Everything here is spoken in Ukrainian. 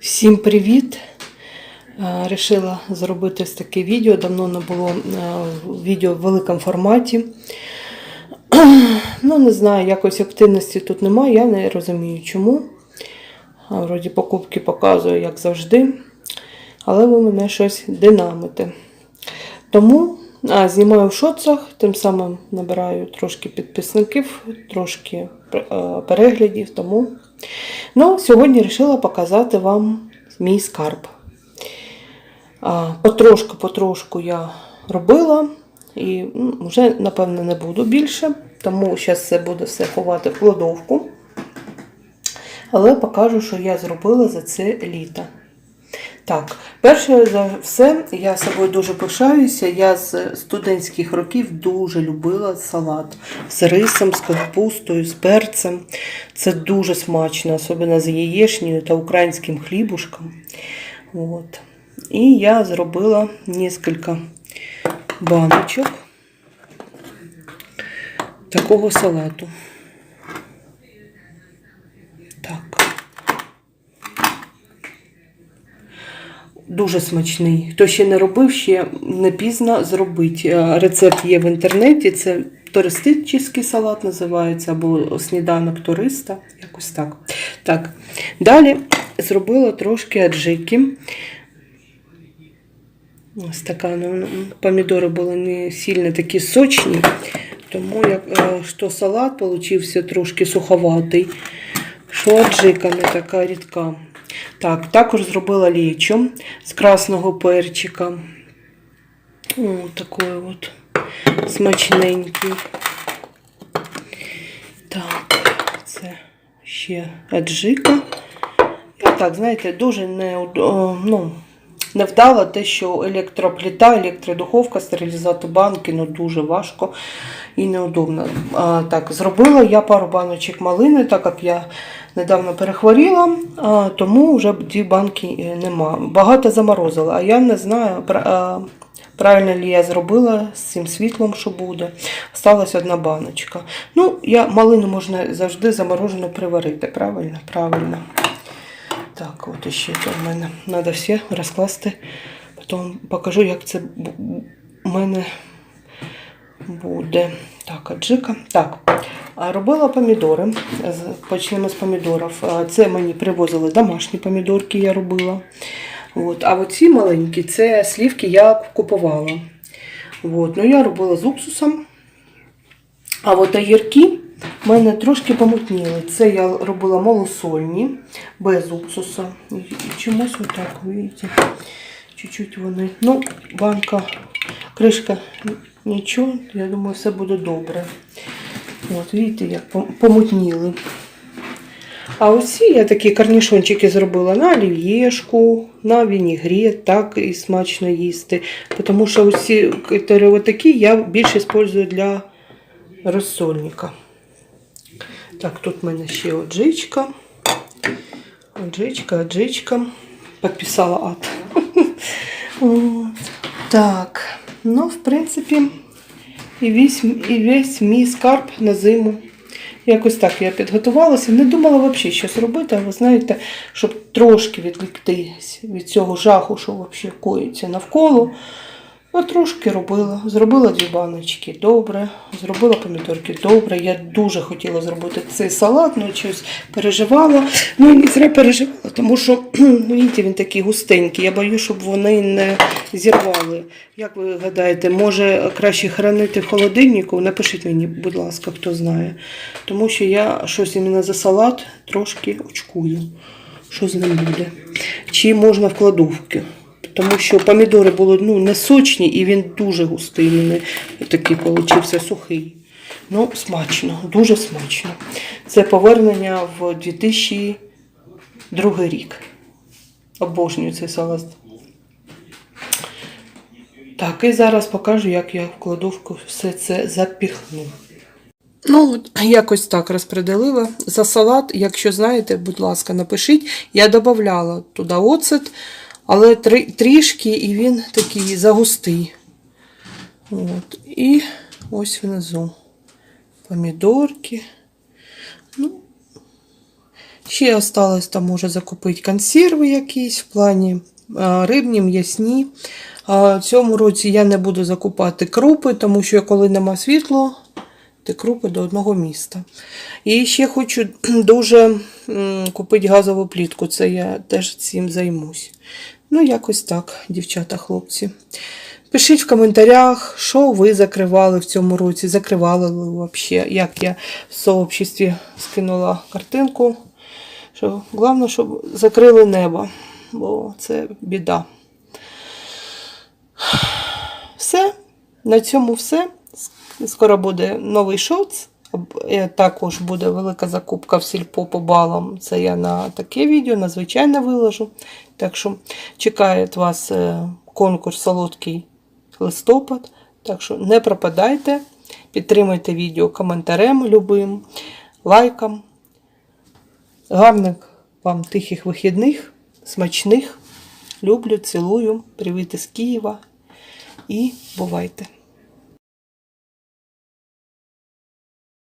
Всім привіт! Е, Рішила зробити ось таке відео. Давно не було е, відео в великому форматі. Ну, не знаю, якось активності тут немає, я не розумію чому. Вроді покупки показую, як завжди. Але ви мене щось динамите. Тому а, знімаю в шоцах, тим самим набираю трошки підписників, трошки е, переглядів. Тому ну, сьогодні вирішила показати вам мій скарб. Потрошку-потрошку я робила і вже, напевно, не буду більше, тому зараз це буду все ховати в кладовку. Але покажу, що я зробила за це літо. Так, перше за все, я собою дуже пишаюся. Я з студентських років дуже любила салат з рисом, з капустою, з перцем. Це дуже смачно, особливо з яєчнею та українським хлібушком. От. І я зробила кілька баночок такого салату. Так. Дуже смачний. Хто ще не робив, ще не пізно зробить. Е, Рецепт є в інтернеті. Це туристичний салат називається, або сніданок туриста. Якось так. Так. Далі зробила трошки аджики. Ось така, ну, помідори були не сильно такі сочні, тому як, е, що салат получився трошки суховатий, що аджика не така рідка. Так, також зробила лічо з красного перчика. О, такий от смачненький. Так, це ще аджика. Я так, знаєте, дуже не, ну, невдало те, що електропліта, електродуховка, стерилізувати банки ну, дуже важко і неудобно. А, так, зробила я пару баночок малини, так як я недавно перехворіла, а, тому вже дві банки е, нема. Багато заморозила, а я не знаю. а, Правильно ли я зробила з цим світлом, що буде. Осталась одна баночка. Ну, я малину можна завжди заморожено приварити. Правильно? Правильно. Так, от ще тут в мене. Треба все розкласти. Потім покажу, як це у мене буде. Так, аджика. Так, робила помідори. Почнемо з помідорів. Це мені привозили домашні помідорки, я робила. От. А оці маленькі це слівки я купувала. От. Ну, я робила з уксусом. А от огірки в мене трошки помутніли. Це я робила малосольні, без уксуса. І чомусь отак, видите, чуть-чуть вони. Ну, банка, кришка, нічого, я думаю, все буде добре. От, видите, як помутніли. А оці я такі корнішончики зробила на олів'єшку, на вінігрет, так і смачно їсти. Тому що усі такі я більше використовую для розсольника. Так, тут в мене ще оджичка. Оджичка, оджичка. Підписала ад. Так, ну, в принципі, і весь, мій скарб на зиму. Якось так я підготувалася. Не думала взагалі щось робити, а ви знаєте, щоб трошки відвіктись від цього жаху, що взагалі коїться навколо. Я робила. Зробила дві баночки добре, зробила помідорки добре. Я дуже хотіла зробити цей салат, але щось переживала. Ну і не зря переживала, тому що ну, бачите, він такий густенький. Я боюсь, щоб вони не зірвали. Як ви гадаєте, може краще хранити в холодильнику? Напишіть мені, будь ласка, хто знає. Тому що я щось іменно за салат трошки очкую, що з ним буде. Чи можна в кладовки. Тому що помідори були ну, не сочні і він дуже густий. Він такий получився сухий. Ну, смачно, дуже смачно. Це повернення в 2002 рік. Обожнюю цей салат. Так, і зараз покажу, як я в кладовку все це запіхну. Ну, якось так розпределила. За салат, якщо знаєте, будь ласка, напишіть. Я додавала туди оцет, але три, трішки і він такий загустий. От. І ось внизу помідорки. Ну, Ще осталось там може закупити консерви якісь в плані рибні, м'ясні. В цьому році я не буду закупати крупи, тому що коли нема світло, ти крупи до одного міста. І ще хочу дуже купити газову плітку. Це я теж цим займусь. Ну, якось так, дівчата, хлопці. Пишіть в коментарях, що ви закривали в цьому році, закривали ви взагалі, як я в сообществі скинула картинку. Що головне, щоб закрили небо, бо це біда. Все. На цьому все. Скоро буде новий шоц. Е, Також буде велика закупка в сільпо по балам. Це я на таке відео, на звичайне виложу. Так що чекає вас е, конкурс солодкий листопад. Так що не пропадайте, підтримуйте відео коментарем любим, лайком. Гарних вам тихих вихідних, смачних. Люблю, цілую. Привіт із Києва. І бувайте!